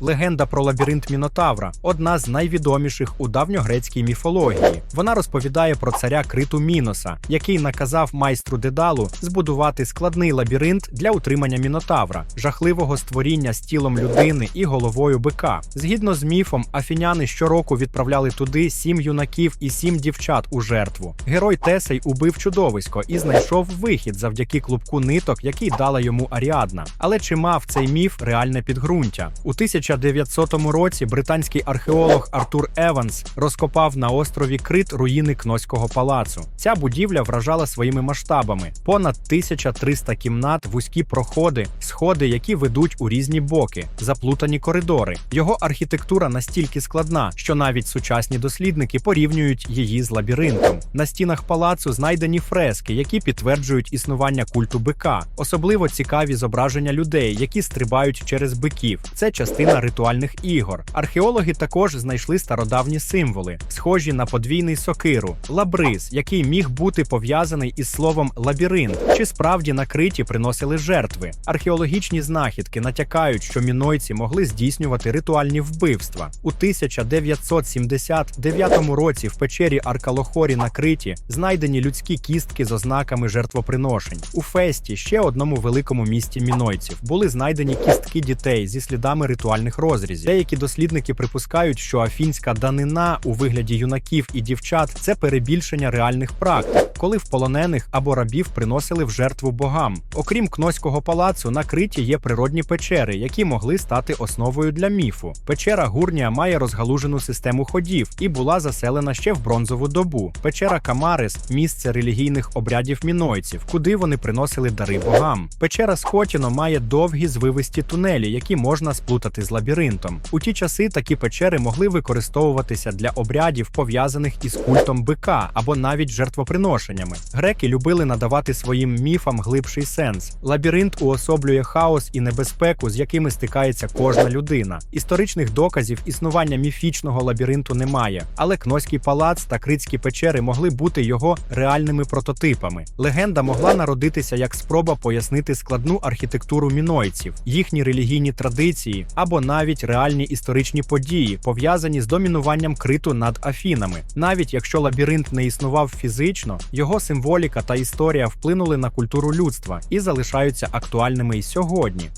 Легенда про лабіринт Мінотавра одна з найвідоміших у давньогрецькій міфології. Вона розповідає про царя Криту Міноса, який наказав майстру Дедалу збудувати складний лабіринт для утримання Мінотавра, жахливого створіння з тілом людини і головою бика. Згідно з міфом, афіняни щороку відправляли туди сім юнаків і сім дівчат у жертву. Герой Тесей убив чудовисько і знайшов вихід завдяки клубку ниток, який дала йому Аріадна. Але чи мав цей міф реальне підґрунтя? У 1900 році британський археолог Артур Еванс розкопав на острові Крит руїни Кноського палацу. Ця будівля вражала своїми масштабами: понад 1300 кімнат, вузькі проходи, сходи, які ведуть у різні боки, заплутані коридори. Його архітектура настільки складна, що навіть сучасні дослідники порівнюють її з лабіринтом. На стінах палацу знайдені фрески, які підтверджують існування культу бика. Особливо цікаві зображення людей, які стрибають через биків. Це частина ритуальних ігор. Археологи також знайшли стародавні символи, схожі на подвійний сокиру, лабриз, який міг бути пов'язаний із словом лабіринт, чи справді накриті приносили жертви. Археологічні знахідки натякають, що мінойці могли здійснювати ритуальні вбивства. У 1979 році в печері Аркалохорі на Криті знайдені людські кістки з ознаками жертвоприношень. У Фесті, ще одному великому місті мінойців, були знайдені кістки дітей зі слідами ритуальних розрізів. Деякі дослідники припускають, що афінська данина у вигляді юнаків і дівчат це перебільшення реальних практик, коли в полонених або рабів приносили в жертву богам. Окрім Кноського палацу, на Криті є природні печери, які могли стати основою для міфу. Печера Гурнія має розгалужену систему ходів і була заселена ще в бронзову добу. Печера Камарис місце релігійних обрядів мінойців, куди вони приносили дари богам. Печера Скотіно має довгі звивисті тунелі, які можна сплутати з лабіринтом. У ті часи такі печери могли використовуватися для обрядів, пов'язаних із культом бика або навіть жертвоприношеннями. Греки любили надавати своїм міфам глибший сенс. Лабіринт уособлює хаос і небезпеку, з якими стикається кожна людина. Історичних доказів існування міфічного лабіринту немає, але Кноський палац та Критські печери могли бути його реальними прототипами. Легенда могла народитися як спроба пояснити складну архітектуру мінойців, їхні релігійні традиції або навіть реальні історичні події, пов'язані з домінуванням криту над Афінами. Навіть якщо лабіринт не існував фізично, його символіка та історія вплинули на культуру людства і залишаються актуальними й сьогодні.